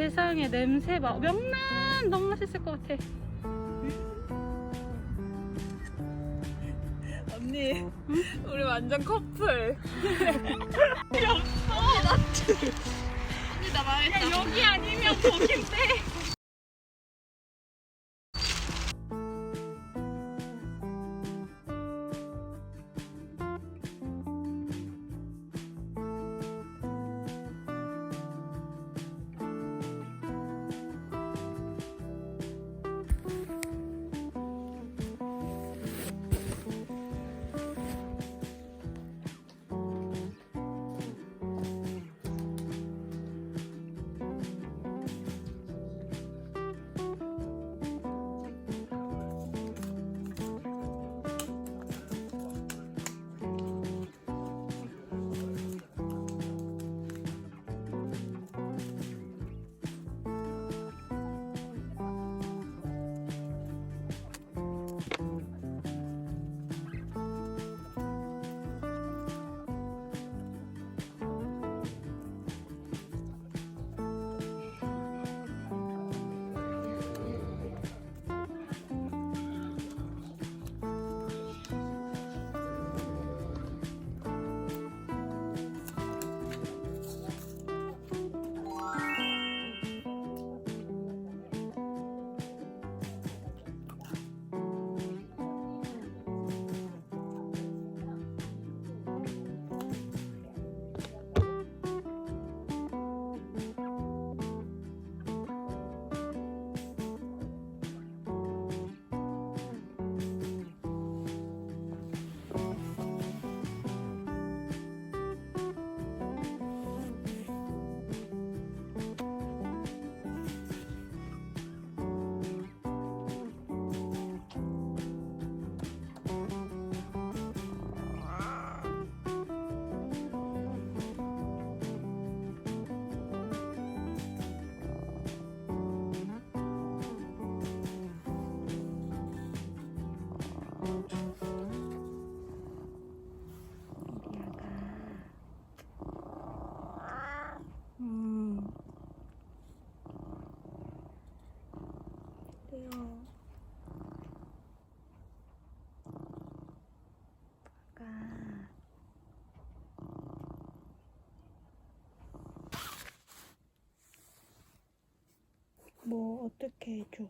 세상에 냄새 봐. 명란 너무 맛있을 것 같아. 언니, 우리 완전 커플. 여기 아니면 거긴데. 어떻게 해줘?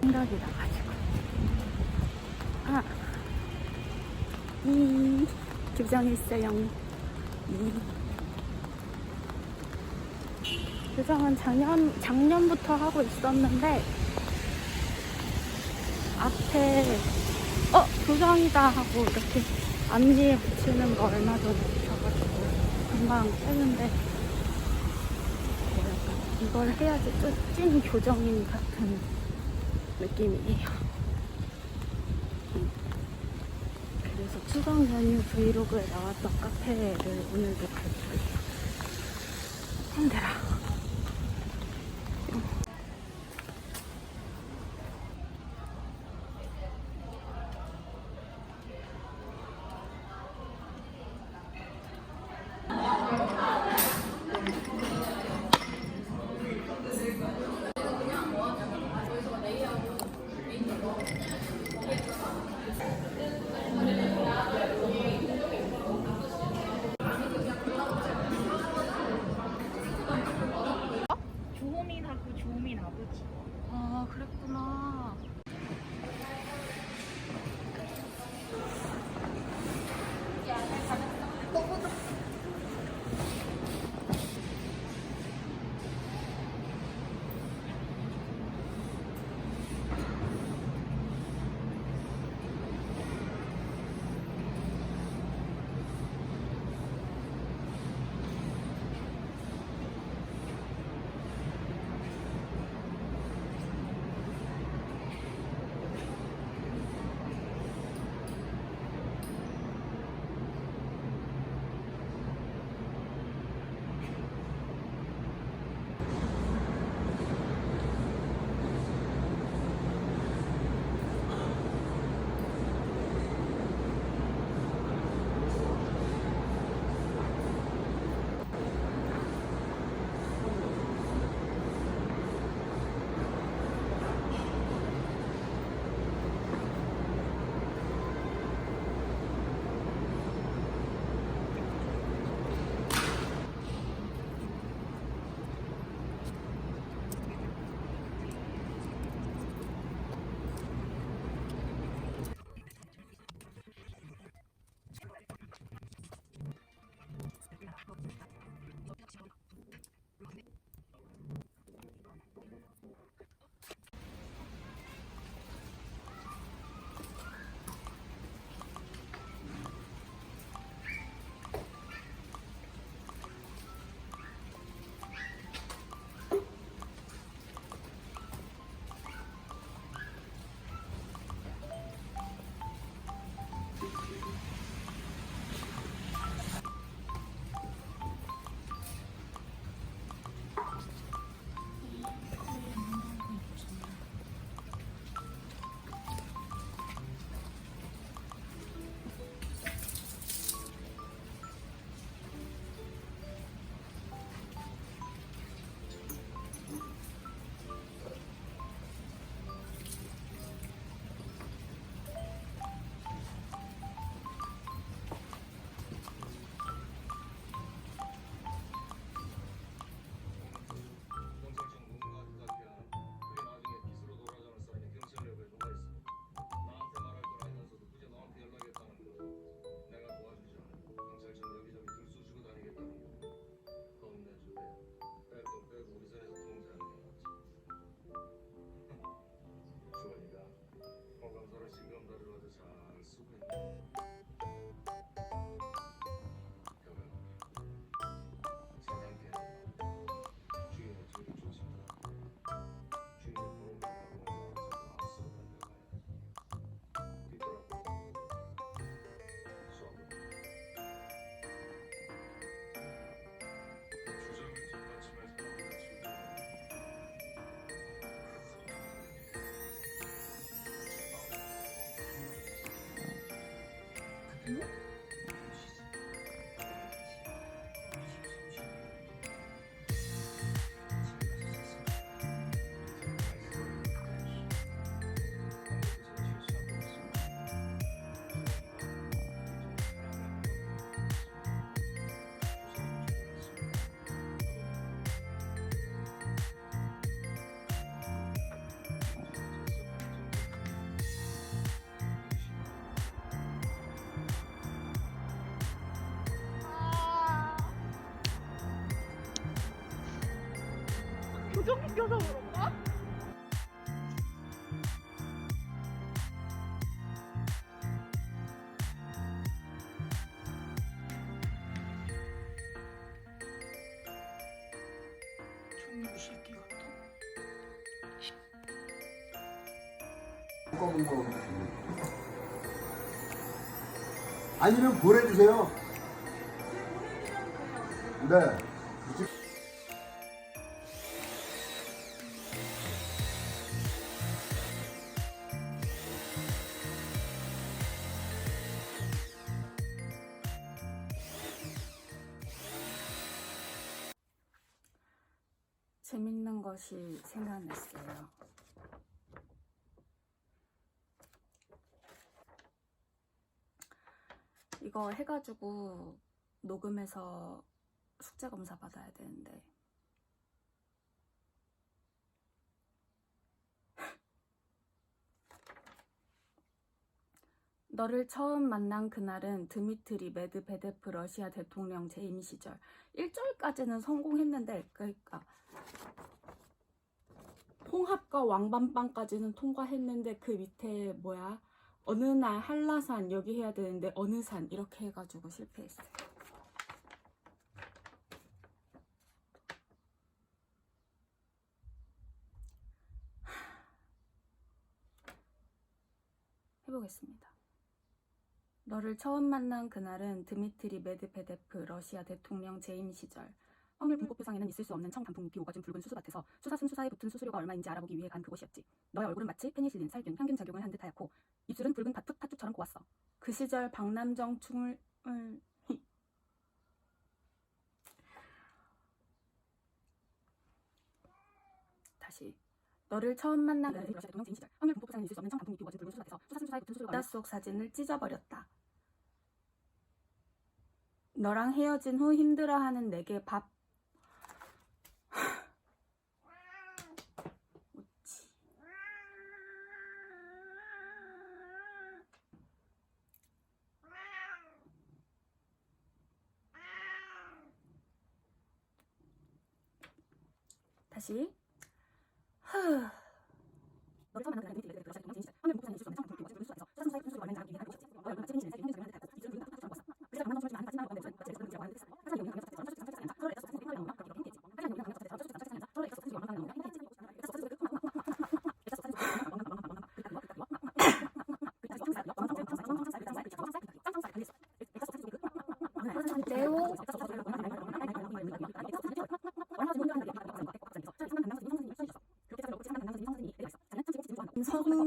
생각이 나가지고. 아, 이 규정했어요. 이 규정은 작년 작년부터 하고 있었는데 앞에 어 교정이다 하고 이렇게 앞니에 붙이는 거 얼마 전에 붙여가지고 금방 했는데 이걸 해야지 또찐 교정인 같은 느낌이에요. 음. 그래서 추석 연휴 브이로그에 나왔던 카페를 오늘도 갈 거예요. 힘들어. 보정기 껴서 그런가? 총무 새끼 같다. 검은 거 아니면 보내주세요. 네. 것이 생각났어요. 이거 해가지고 녹음해서 숙제 검사 받아야 되는데 너를 처음 만난 그날은 드미트리 메드베데프 러시아 대통령 재임 시절 1절까지는 성공했는데 그러니까 홍합과 왕밤빵까지는 통과했는데 그 밑에 뭐야 어느 날 한라산 여기 해야 되는데 어느 산 이렇게 해가지고 실패했어요. 해보겠습니다. 너를 처음 만난 그날은 드미트리 메드베데프 러시아 대통령 재임 시절 확률 분포표상에는 있을 수 없는 청 단풍 잎이 오가진 붉은 수수밭에서 수사슴 수사에 붙은 수수료가 얼마인지 알아보기 위해 간 그곳이었지. 너의 얼굴은 마치 페니실린, 살균, 향균 작용을 한 듯 하얗고 입술은 붉은 팥죽, 팥죽처럼 고왔어. 그 시절 박남정 충을 을, 다시 너를 처음 만난 그날은 러시아 대통령 재임 시절 확률 분포표상에는 있을 수 없는 청 단풍 잎이 오가진 붉은 수수밭에서 수사슴 수사에 붙은 수수료가 속 사진을 찢어버렸다. 너랑 헤어진 후 힘들어하는 내게 밥 다시. 후. 너를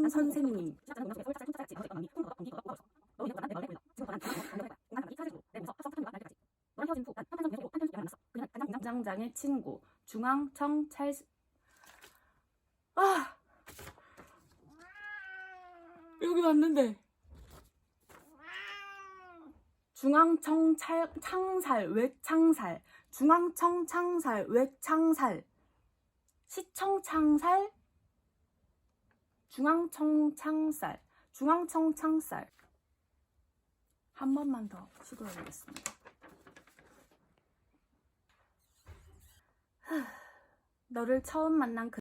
선생님 장장의 친구 중앙청 찰 아! 여기 왔는데. 중앙청 찰, 창살 외창살. 중앙청 창살 외창살. 시청 창살 중앙청 창살 중앙청 창살 한 번만 더 시도해 보겠습니다. 너를 처음 만난 그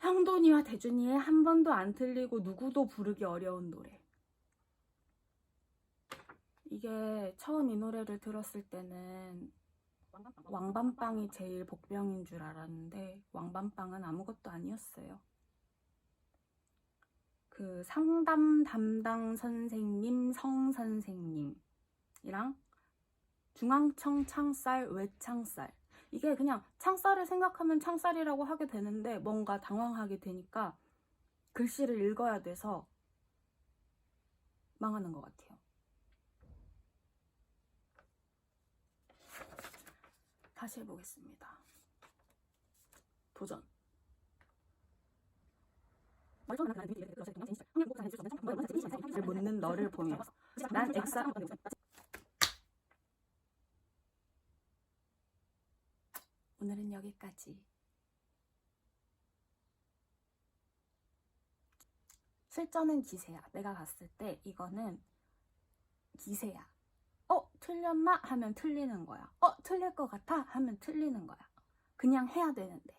형돈이와 대준이의 한 번도 안 틀리고 누구도 부르기 어려운 노래. 이게 처음 이 노래를 들었을 때는 왕밤빵이 제일 복병인 줄 알았는데 왕밤빵은 아무것도 아니었어요. 그 상담 담당 선생님 성 선생님이랑 중앙청 창살 외창살 이게 그냥 창살을 생각하면 창살이라고 하게 되는데 뭔가 당황하게 되니까 글씨를 읽어야 돼서 망하는 것 같아요. 다시 해보겠습니다. 도전. 묻는 너를 보며 난 엑사 오늘은 여기까지. 실전은 기세야. 내가 갔을 때 이거는 기세야. 어? 틀렸나? 하면 틀리는 거야. 어, 틀릴 것 같아? 하면 틀리는 거야. 그냥 해야 되는데.